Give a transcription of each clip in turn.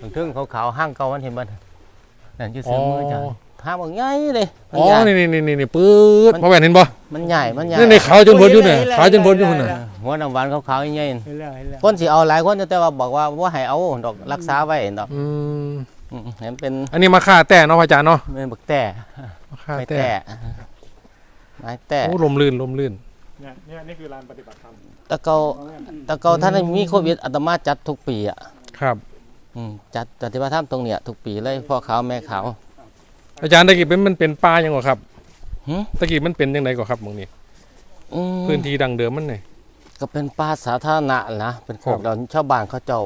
ถึงถึงขาวๆห้างเก่ามันเห็นบ่นั่นอยู่ซื้อมือจ้ะอ๋อห้างบ่ใหญ่เลยอ๋อนี่นี่นี่นี่ปื๊ดพ่อแหวนเห็นบ่มันใหญ่มันใหญ่นี่ในขาวจนพ้นอยู่เนี่ยขาวจนพ้นอยู่เห็พุ่นน่ะแล้วหัวน้ำหวานขาวๆใหญ่ๆเห็นแล้วเห็นแล้วคนสิเอาหลายคนแต่ว่าบอกว่าบ่ให้เอาดอกรักษาไว้ดอกอืมเห็นเป็นอันนี้มาฆ่าแต่เนาะพระอาจารย์เนาะเป็นบักแต่มาฆ่าแต่ไม้แต่โอ้ลมลื่นลมลื่นเนี่ยเนี่ยนี่คือลานปฏิบัติธรรมแตะเกาแตะเกาท่านมีโควิดอาตมาจัดทุกปีอะครับ อืมจัดปฏิบัติธรรมตรงเนี้ยทุกปีเลยพ่อขาวแม่ขาว อาจารย์ตะกี้เป็นมันเป็นป่ายังก่อครับหึ ตะกี้มันเป็นยังไงก่อครับหมองนี้อืมพื้นที่ดังเดิมมันไง ก็เป็นป่าสาธารณะนะเป็นโคครักบเราชาวบ้านเขาเจ้า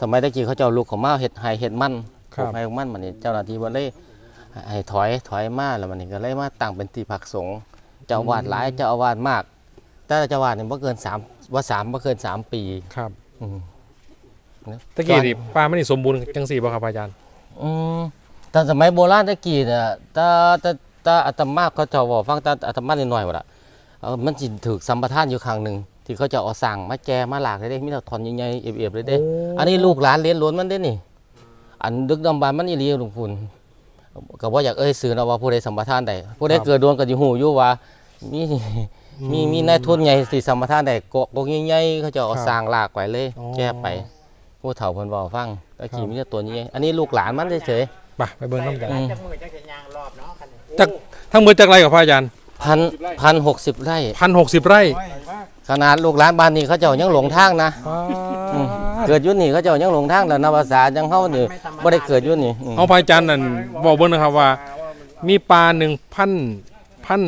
สมัยตะกี้เขาเจ้าลูกของมาเห็ดไห้เห็ดมันคปรับ ลูกไห้มันมันนี่เจ้าหน้าที่บ่เลยให้ถอยถอยมาแล้วมันนี่ก็เลยมาตั้งเป็นที่พักสงฆ์เจ้าอาวาดหลายเจ้าอาวาดมาก แต่เจ้าอาวาดนี่บ่เกินสามว่าสามบ่เกินสามปี ครับอืม ตะกี้นี่ป่ามันนี่สมบูรณ์จังสี่บ่ครับอาจารย์อืมตอนสมัยโบราณตะกี้เนี่ยตาตาตาอาตมาเขาเจะบอกฟังตาอาตมานิดหน่อยว่าล่ะเออมันสิถูกสัมปทานอยู่ครั้งหนึ่งที่เขาจะเอาสั่งมาแจมาหลากเลยเด้มีแต่ทอนใหญ่ๆเอียบๆเลยเด้ อันนี้ลูกหลานเลี้ยงล้วนมันเด้นี่ อันดึกดำบรรพ์มันอีหลีหลวงคุณก็บ่อยากเอ่ยสื่อนะว่าผู้ใดสัมปทานใดผู้ใดครับเกิดดวงก็สิฮู้อยู่ว่ามีมีมีนายทุนใหญ่สิสัมปทานใดกกกใหญ่ๆเขาจะเอาครับสร้างลากไว้เลยอ๋อแก้ไป ผู้เฒ่าเพิ่นเว้าฟังตะกี้มีแต่ตัวนี้ อันนี้ลูกหลานมันเฉย ไปไปเบิ่งน้ำกันอืมจักมือจักจะยางรอบเนาะคันนี้จักทั้งหมดจากไรกับพระอาจารย์ๆพันพันหกสิบไร่ พันหกสิบไร่โอ้ยว่าขนาดลูกหลานบ้านนี้เขาเจ้ายังหลงทางนะอืมเกิดอยุ่นนี่เขาเจ้ายังหลงทางแล้วนภาษาจังเฮานี่บ่ได้เกิดอยุ่นนี่อืมเอาพระอาจารย์นั่นบอกเบิ่งนะครับว่า มีปลาหนึ่งพันพัน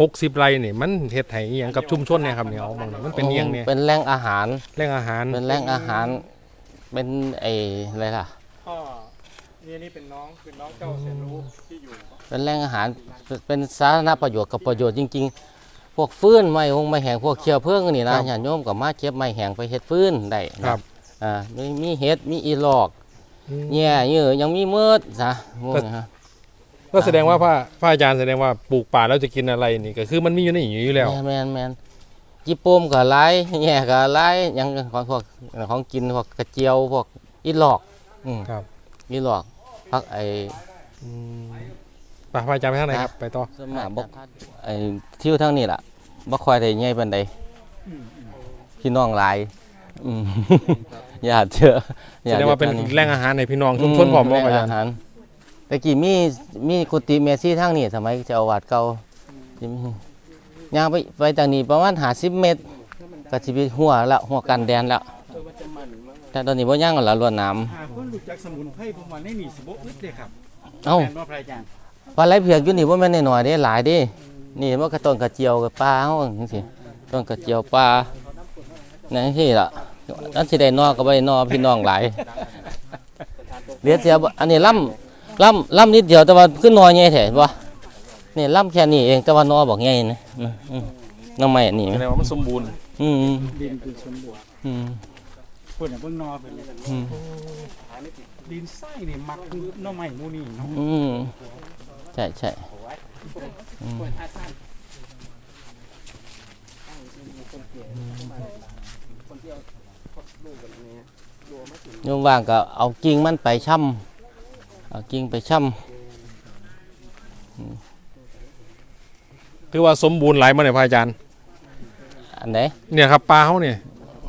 หกสิบไร่นี่มันเฮ็ดให้อีหยังกับชุมชนเนี่ยครับเนี่ยเอาบางนี่มันเป็นอีหยังเนี่ยเป็นแหล่งอาหารแหล่งอาหารเป็นแหล่งอาหาร เป็นไอ้อะไรล่ะ พ่อนี่นี่เป็นน้องเป็นน้องเจ้าเสียรู้ที่อยู่เป็นแหล่งอาหารเป็นเป็นสาธารณประโยชน์กับประโยชน์จริง ๆ พวกฟืนไม้หงไม้แห้งพวกเคียวเพิ่งนี่นะญาติโยมก็มาเก็บไม้แห้งไปเฮ็ดฟืนได้นะครับอ่ามีมีเฮ็ดมีอีหลอกอืม แย่เยอะยังมีเมืดซะพวกนี้ฮะก็แสดงว่าพระพระอาจารย์แสดงว่าปลูกป่าแล้วจะกินอะไรนี่ก็คือมันมีอยู่ในนี้อยู่แล้ว แม่นแม่นแม่น จิโปมก็หลายแย่ก็หลายหยังของพวกของกินพวกกระเจียวพวกอีหลอกอืมครับอีหลอกพักไอ้อืมไปพระอาจารย์ไปทางไหนครับไปต่อสวนมากบ่ไอ้ทิวทางนี้ล่ะบ่ค่อยได้ใหญ่ปานใดพี่น้องหลายอืมญาติเยอะแสดงว่าเป็นแหล่งอาหารในพี่น้องชุมชนพร้อมบ่พระอาจารย์หารแต่กี้มีมีกุฏิเมซี่ทางนี้สมัยเจ้าอาวาสเก่าที่มี ย่างไปไปทางนี้ประมาณ50เมตรก็สิเป็นหัวละหัวกันแดนละแต่ตอนนี้บ่ย่างกันละลวดน้ำหาคนรู้จักสมุนไพรผมว่าในนี่สิบ่อึดเลยครับเอ้าแม่นบ่พระอาจารย์ปลาไหลเผือกอยู่นี่บ่แม่นน้อยๆเด้หลายเด้นี่มันก็ต้นกระเจียวกับปลาเฮาจังซี่ต้นกระเจียวปลานั่นสิล่ะอันสิได้นอก็บ่ได้นอพี่น้องหลายเดี๋ยวเสียบ่อันนี้ล่ำล่ำล่ำนิดเดียวแต่ว่าขึ้นนอใหญ่แท้บ่ นี่ล่ำแค่นี้เองแต่ว่านอบอกใหญ่นะอืมอืมน้ำไม้อันนี้แสดงว่ามันสมบูรณ์อืมอืมดินเป็นสมบูรณ์อืมเพิ่นน่ะเพิ่งนอเพิ่นเลยอืมดินทรายนี่มักคือหน่อไม้หมู่นี่เนาะอืมใช่ใช่โยมว่างก็เอากิ่งมันไปช่ำเอากิ่งไปช่ คือว่าสมบูรณ์หลายมาเนี่ยพระอาจารย์ำอันไหนเนี่ยครับปลาเขาเนี่ย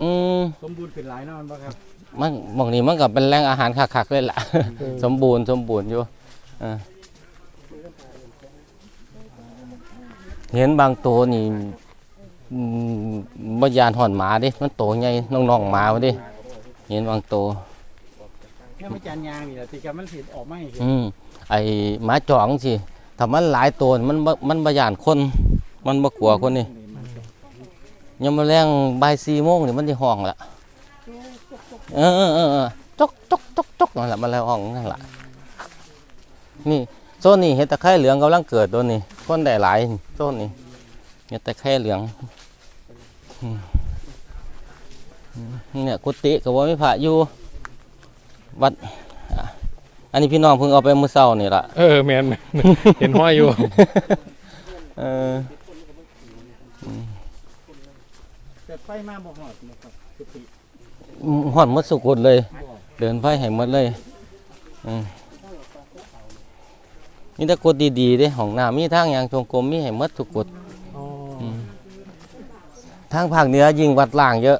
อืมสมบูรณ์เป็นหลายนอนบ่ครับมันบางนี้มันก็เป็นแหล่งอาหารคักๆเลยล่ะ สมบูรณ์สมบูรณ์อยู่เออเห็นบางตัวนี่อืมบยานหอนหมาดิมันโตใหญ่น้องๆหมาดิเห็นบางตัวแค่พระอาจารย์ยางนี่แหละที่กำมันสิออกมาให้เห็นอืมไอหมาจ่องสิ ถ้ามันหลายตัวมันบ่มันบยานคน มันบ่กลัวคนนี่ยังมาแรงบ่ายสี่โมงนี่มันจะห้องละเออเออเออเออจกจกจกจกนั่นแหละมันแล้วห้องนั่นแหละนี่โซนนี้เห็ดตะไคร้เหลืองกำลังเกิดตัวนี้คนได้หลายโซนนี้เห็ดตะไคร้เหลืองอืมอืมเนี่ยกุฏิกับว่าไม่ผ่าอยู่วัด อันนี้พี่น้องเพิ่งเอาไปมื้อเช้านี่ล่ะ เออแมนแม่นเห็นห้อยอยู่ เออแต่ไฟมาบ่ฮอดนะครับสุติหอดหมดสุกุดเลย เดินไฟให้หมดเลยอืมมีแต่กดดีๆเด้ของน้ำมีทางอย่างจงกรมมีให้หมดทุกกดอ๋อมทางภาคเหนือยิงวัดล่างเยอะ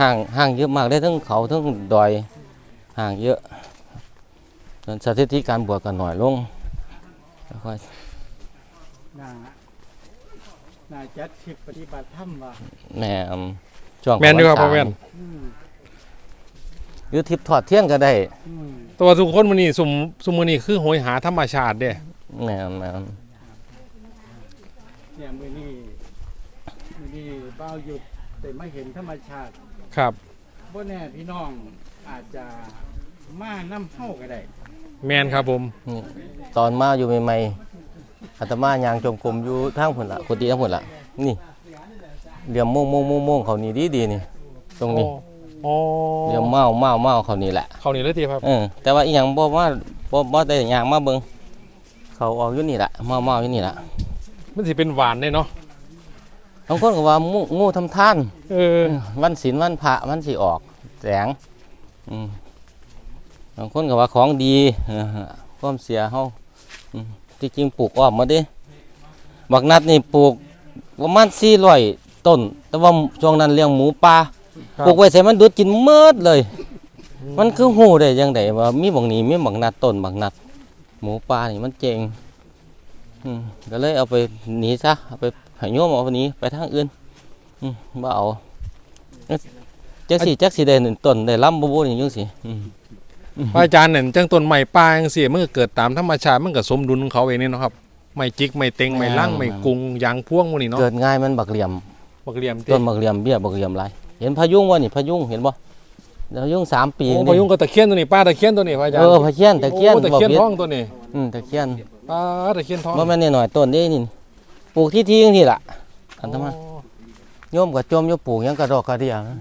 ห่างห่างเยอะมากได้ทั้งเขาทั้งดอยห่างเยอะ ส่วนสถิติการบวชก็หน่อยลงค่อยน่าน่าจัดทริปปฏิบัติธรรมว่ะแม่อืมช่วงแม่นดีครับพรพ่อรษาแม่นอืมหรือทิพย์ทอดเที่ยงก็ได้อืมแตัวาทุกคนมื้อนี้สุ่มสุ่มมื้อนี้คือโหยหาธรรมชาติเด้แม่นแม่นเนี่ยมือนี้มือนี้เบ้าหยุดแต่ไม่เห็นธรรมชาติครับบ่แน่พี่น้องอาจจะมาน้ำเข้าก็ได้ แม่นครับผมนี่ตอนมาอยู่ใหม่ๆอาตมายางจงกรมอยู่ทางผลละกุฏิทางผลละนี่เหลี่ยมโม่งโม่งโม่งโม่งเขานี่ดีดีๆนี่ ตรงนี้อ๋อเหลี่ยมเมาเมาเมาเขานี่แหละ เขานี่เลยติครับ เออแต่ว่าอีหยังบ่ว่าบ่บ่ได้หยังมาเบิ่งเขาออกอยู่นี่ล่ะเมาเมาอยู่นี่ล่ะมันสิเป็นหวานเด้เนาะบางคนก็ว่างูงูทำท่านเออ วันศีลวันพระมันสิออกแสงอืม บางคนก็ว่าของดีเออความเสียเฮาอืมที่จริงปลูกอ้อมมาเด้บักนัดนี่ปลูกประมาณ400ต้น แต่ว่าช่วงนั้นเลี้ยงหมูป่าครับปลูกไว้ใส่มันดูดกินเมิดเลย มันคือหูได้ยังไงว่ามีบางนี้มีบางนัดต้นบางนัด หมูป่านี่มันเจ๋งอืมก็เลยเอาไปหนีซะเอาไปให้โยมเอาไปหนีไปทางอื่นอืมบ่เอาจักสิจักสิได้หนึ่งต้นได้ลำบ่บ่นี่จังสิอืม พระอาจารย์นั่นจังต้นไม้ป่าจังซี่มันก็เกิดตามธรรมชาติมันก็สมดุลของเขาเองนี่เนาะครับไม้จิกไม้เต็งไม้ลั่งไม้กุงยางพ่วงพวกนี้เนาะเกิดง่ายมันบักเหลี่ยมบักเหลี่ยมติต้นบักเหลี่ยมเบี้ยบักเหลี่ยมหลายเห็นพะยุงบ่นี่พะยุงเห็นบ่พะยุงสามปีโอ้นี่พายุงก็ตะเคียนตัวนี้ป้าตะเคียนตัวนี้พระอาจารเอย์อพะเคียนตะเคียนโอ้ตะบ่เคียนผิดท้องตัวนี้อืมตะเคียนป้าตะเคียนท้องบ่แม่นน้อยๆต้นนี้นี่ปลูกที่ที่จังซี่ล่ะอันตมาอ๋อโยมก็จมอยู่ปลูกหยังกระดอกกระเดียนะ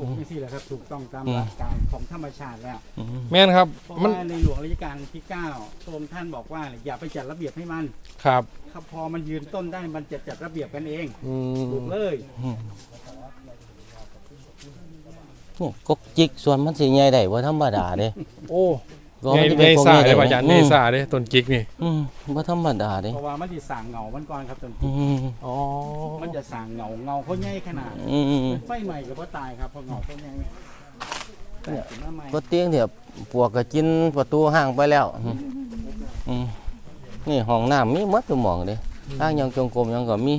ถูกที่สิแหละครับ ถูกต้องตามอืมหลักการของธรรมชาติแล้ว แม่นครับ เพราะมันว่าในหลวงรัชกาลที่9พระองค์ท่านบอกว่าอย่าไปจัดระเบียบให้มันครับถ้าพอมันยืนต้นได้มันจะจัดระเบียบกันเองอืปลูมกเลยนี่กกจิกส่วนมันสิใหญ่ได้บ่ธรรมดาเด้โอ้ก็ใหญ่มันสิใหญ่พวกซ่านี้เด้ได้พระอาจารย์ใหญ่ซ่าเด้ต้นจิกนี่อืมบ่ธรรมดาเด้เพราะว่ามันจะสั่งเงามันก่อนครับต้นอืมอ๋อ มันจะสั่งเงาเงาเขาใหญ่ขนาดอืมไฟใหม่กับพ่อตายครับเพราะเงาเขาใหญ่แต่ถึงมาใหม่บ่เตียงเดี๋ยวปวกก็กินประตูห้างไปแล้วอืมอืมนี่ห้องน้ำมีหมดทุกหม่องเด้ทางยังจงกรมยังก็มี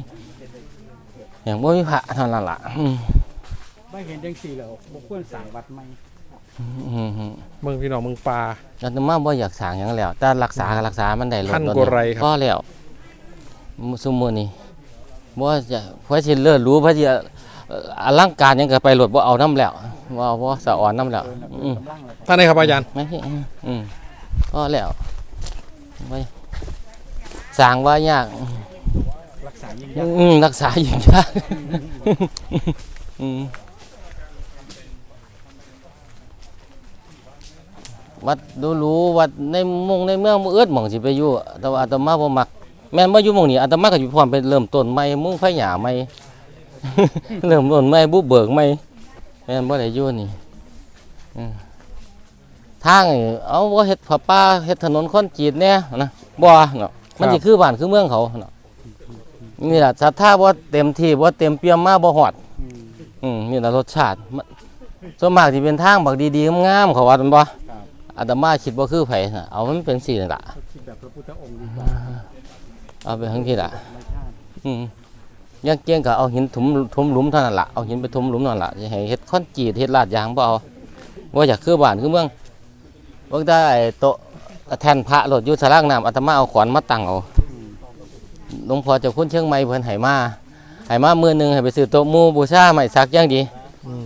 หยังบ่มีพระเท่านั้นล่ะอืมไม่เห็นจังสี่แล้วบ่ควรสั่งวัดใหม่อืมอืม เมืองพี่น้องเมืองป่าอาตมาบ่อยากสร้างหยังแล้วแต่รักษาก็รักษามันได้ลดพันลดกว่าไร่ครับ พอแล้วซุมื้อนี้ บ่จะเพื่อสิเลิศรู้เพื่อสิเอ่ออลังการหยังก็ไปรถบ่เอาน้ำแล้วบ่บ่สะอ่อนน้ำแล้วเดินอืมกำลังเลยท่านไหนครับอาจารย์ ไม่ใช่อืมอืมพอแล้วไปสร้างว่ายาก รักษายิ่งอืยากมรักษายิ่งยากอืมวัดดูรู้วัดในเมุงในเมืองมือเอื้อหม่องสิไปอยู่แต่ว่าอาตมาบ่มัก แม่นบ่อยู่หม่องนี้อาตมาก็อยู่พร้อมไปเริ่มต้นใหม่มุงไผหญ้าใหม่ เริ่มต้นใหม่บุกเบิกใหม่แม่นบ่ได้อยู่นี่อืมทางนี่เอาบ่เฮ็ดผ้าป่าเฮ็ดถนนคอนกรีตแน่นะบ่เนาะมันสิคือบ้านคือเมืองเขาเนาะนี่ล่ะศรัทธาบ่เต็มที่บ่เต็มเปี่ยมมาบ่ฮอดอืมอืมนี่ล่ะรสชาติมันส่วนมากที่เป็นทางบักดีๆงามๆเขาว่าแม่นบ่ครับอาตมาคิดบ่คือไผน่ะเอามันเป็นสี่นั่นล่ะเขาคิดแบบพระพุทธองค์ดีกว่า เอาไปทั้งที่ล่ะธรรมชาติอืมอยังเกียงก็เอาหินถมถมหลุมเท่านั้นล่ะเอาหินไปถมหลุมนั่นล่ะจะให้เฮ็ดคอนกรีตเฮ็ดลาดยางบ่เอาว่าอยากคือบ้านคือเมืองว่าได้ไอ้โต๊ะแท่นพระรถอยู่สลางน้ำอาตมาเอาขวานมาตั้งเอาหลวงพ่อเจ้าคุณเชียงใหม่เพิ่นให้มาให้มามื้อหนึงให้ไปซื้อโต๊ะหมู่บูชาไม้สักอย่างดี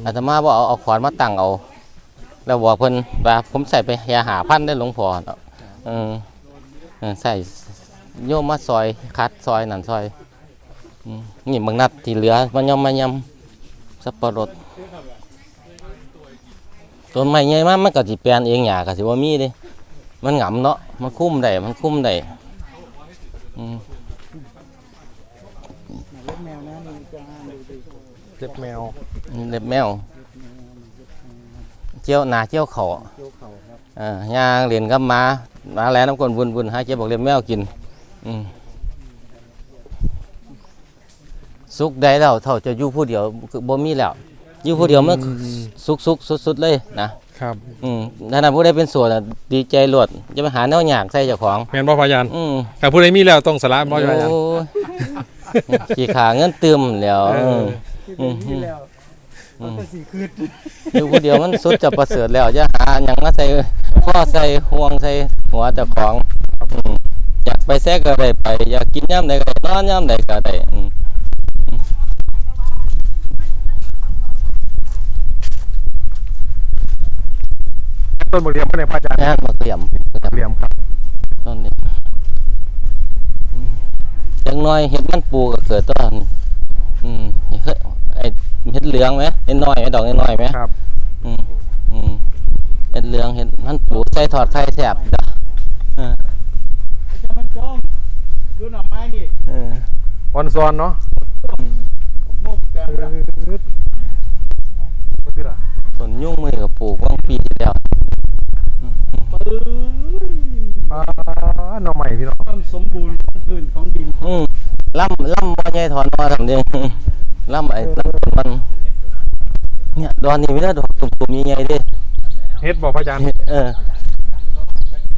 อาตมาบ่เอาเอาขวานมาตั้งเอา แล้วบอกเพิ่นว่าผมใส่ไปยาหาพันได้หลวงพ่อเนาะเออเออใส่ โยมมาซอยคัดซอยนั่นซอยอืมนี่บางนัดที่เหลือมันยำมายำสับปะรดต้นไม้ใหญ่มากมันก็สิแปลนเองหญ้าก็สิว่ามีเด้มันหงํเนาะมันคุ้มได้มันคุ้มได้อืมเล่นแมวนะนี่จะดูดิเล็บแมวเล็บแมวเจียวหนาเจียวเขาเกี่ยวเขาครับเอ่อย่างเรียนกับหมาหมาแลน้ำกลนวุ่นๆหาเจ็บบอกเรียนแมวกินอืม สุกได้แล้วเท่าจะอยู่ผู้เดียวคือบ่มีแล้วอยู่ผู้เดียวมันสุกสุกสุดๆเลยนะครับ อืมถ้านั้นผู้ใดเป็นส่วนน่ะดีใจโลดจะไปหาแนวหยากใส่เจ้าของแม่นบ่พระอาจารย์อืมถ้าผู้ใดมีแล้วต้องสละบ่พระอาจารย์โอ้ยขี้ขาเงินเติมแล้วเอออืที่มเป็นที่แล้วมันก็สีคืดอยู่ผู้เดียวมันสุดจะประเสริฐแล้วจะหาหยังมาใส่ข้อใส่ห่วงใส่หัวเจ้าของอืมอยาก ไปแซกก็ได้ไป อยากกินย่ำใดก็ได้นอนย่ำใดก็ได้อืมต้นบกเรียมบ่ได้พระอาจารย์งานมาเตรียมเรียมครับต้นนี้อืมจังน้อยเห็ดมันปูก็เกิดต้นอืมเฮ้ยไอเห็ดเหลืองไหมเห็ดน้อยไหมดอกน้อยๆไหมครับ อืมอืมเห็ดเหลืองเห็ดมันปูใส่ถอดไข่แสบจ้ะ เอออาจารย์มันจงดูหน่อไม้นี่เออออนซอนเนาะมุกแกงละบ่ติล่ะต้นยุ่งมือกับปลูกว่างปีที่แล้วปื้ออ่าหน่อใหม่พี่น้องความสมบูรณ์ของพื้นของดินอืมล่ำล่ำบ่ใหญ่ถอนมาทำเดียล่ำไอ้ล่ำต้นมันเนี่ยดอนนี่ไม่ได้ดอกตุ่มๆใหญ่ๆเด้เฮ็ดบ่พระอาจารย์เออ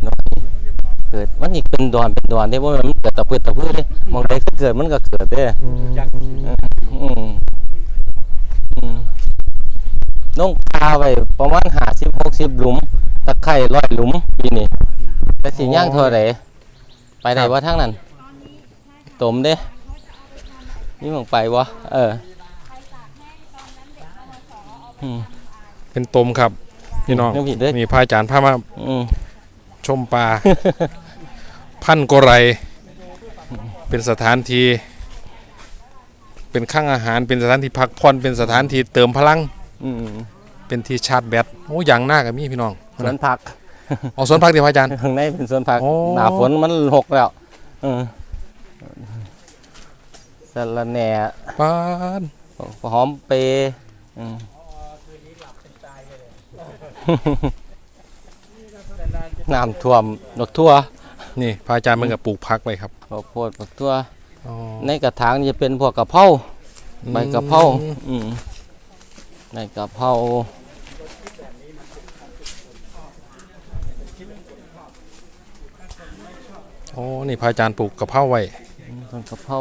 ดอนนี่ เกิดมันนี่เป็นดอนเป็นดอนเด้บ่แม่นมันเกิดตะพืชตะพืชเด้มองใดก็เกิดมันก็เกิดเด้จากอืมอืมน้องปลาไว้ประมาณ50 60หลุม ตะไคร้ร้อยหลุมปีนี้แต่สิย่างเท่าไหร่ไปได้บ่ทางนั้นตมเด้ นี่มึงไปบ่เอออืมเป็นตมครับ พี่น้องยังผิดเด้อนี่พระอาจารย์พามาอืม ชมปลาพันกไร เป็นสถานที่เป็นข้างอาหารเป็นสถานที่พักผ่อนเป็นสถานที่เติมพลัง อืมเป็นที่ชาร์จแบตโอ้อย่างหน้ากับมีพี่น้องสวนผักเอาสวนพักเดียวพระอาจารย์ ข้างในเป็นสวนผัก โอ้ หน้าฝนมันหกแล้วเออสะระแหน่ปานหอมเปรย์อืม น้ำท่วมดอกทั่วนี่พระอาจารย์มันกับปลูกพักไว้ครับข้าวโพดดอกทั่ว อ๋อในกระถางจะเป็นพวกกะเพราใบกะเพราอืมอืมใบกะเพราโอ้นี่พระอาจารย์ปลูกกะเพราไว้ต้นกะเพรา